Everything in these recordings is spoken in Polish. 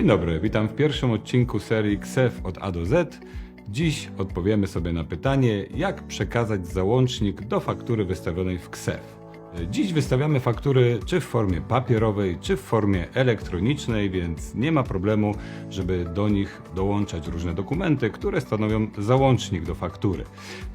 Dzień dobry, witam w pierwszym odcinku serii KSEF od A do Z. Dziś odpowiemy sobie na pytanie, jak przekazać załącznik do faktury wystawionej w KSEF. Dziś wystawiamy faktury czy w formie papierowej, czy w formie elektronicznej, więc nie ma problemu, żeby do nich dołączać różne dokumenty, które stanowią załącznik do faktury.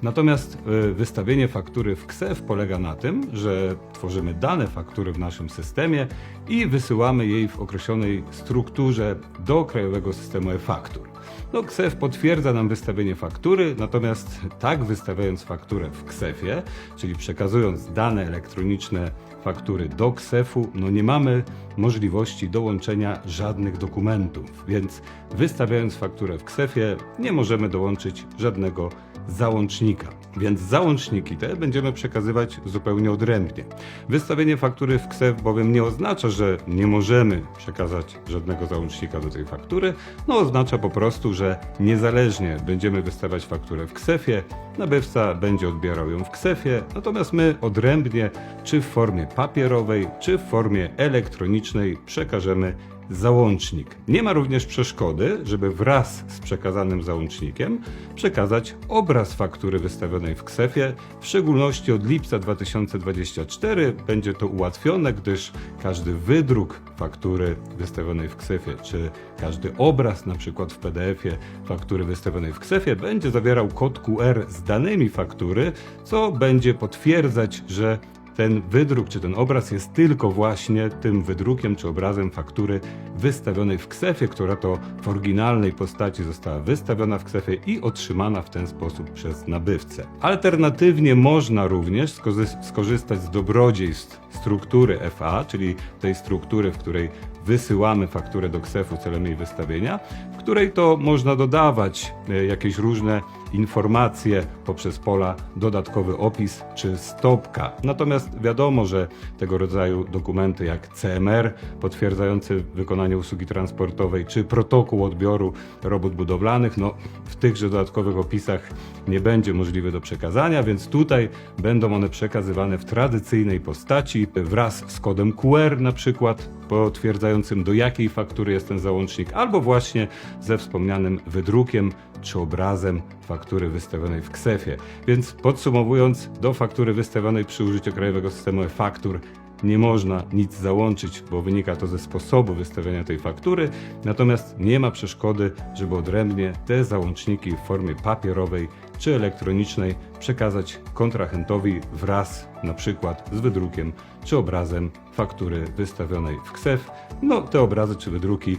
Natomiast y, wystawienie faktury w KSEF polega na tym, że tworzymy dane faktury w naszym systemie i wysyłamy jej w określonej strukturze do krajowego systemu e-faktur. No, KSEF potwierdza nam wystawienie faktury, natomiast tak wystawiając fakturę w KSEFie, czyli przekazując dane elektroniczne faktury do KSEFu, no nie mamy możliwości dołączenia żadnych dokumentów, więc wystawiając fakturę w KSEFie nie możemy dołączyć żadnego załącznika. Więc załączniki te będziemy przekazywać zupełnie odrębnie. Wystawienie faktury w KSEF bowiem nie oznacza, że nie możemy przekazać żadnego załącznika do tej faktury, no oznacza po prostu, że niezależnie będziemy wystawiać fakturę w KSEFie, nabywca będzie odbierał ją w KSEFie, natomiast my odrębnie, czy w formie papierowej, czy w formie elektronicznej przekażemy załącznik. Nie ma również przeszkody, żeby wraz z przekazanym załącznikiem przekazać obraz faktury wystawionej w KSEFie. W szczególności od lipca 2024 będzie to ułatwione, gdyż każdy wydruk faktury wystawionej w KSEFie, czy każdy obraz, na przykład w PDF-ie faktury wystawionej w KSEFie, będzie zawierał kod QR z danymi faktury, co będzie potwierdzać, że ten wydruk czy ten obraz jest tylko właśnie tym wydrukiem czy obrazem faktury wystawionej w KSEFie, która to w oryginalnej postaci została wystawiona w KSEFie i otrzymana w ten sposób przez nabywcę. Alternatywnie można również skorzystać z dobrodziejstw struktury FA, czyli tej struktury, w której wysyłamy fakturę do KSEF-u celem jej wystawienia, w której to można dodawać e, jakieś różne informacje poprzez pola dodatkowy opis czy stopka. Natomiast wiadomo, że tego rodzaju dokumenty jak CMR potwierdzający wykonanie usługi transportowej czy protokół odbioru robót budowlanych, no w tychże dodatkowych opisach nie będzie możliwe do przekazania, więc tutaj będą one przekazywane w tradycyjnej postaci wraz z kodem QR na przykład potwierdzającym do jakiej faktury jest ten załącznik, albo właśnie ze wspomnianym wydrukiem czy obrazem faktury wystawionej w KSEFie. Więc podsumowując, do faktury wystawionej przy użyciu krajowego systemu e-faktur nie można nic załączyć, bo wynika to ze sposobu wystawiania tej faktury, natomiast nie ma przeszkody, żeby odrębnie te załączniki w formie papierowej czy elektronicznej przekazać kontrahentowi wraz na przykład z wydrukiem czy obrazem faktury wystawionej w KSEF. No te obrazy czy wydruki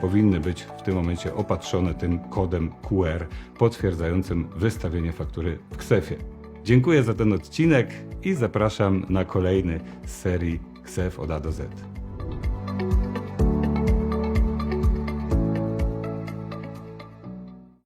powinny być w tym momencie opatrzone tym kodem QR potwierdzającym wystawienie faktury w KSEFie. Dziękuję za ten odcinek i zapraszam na kolejny z serii KSEF od A do Z.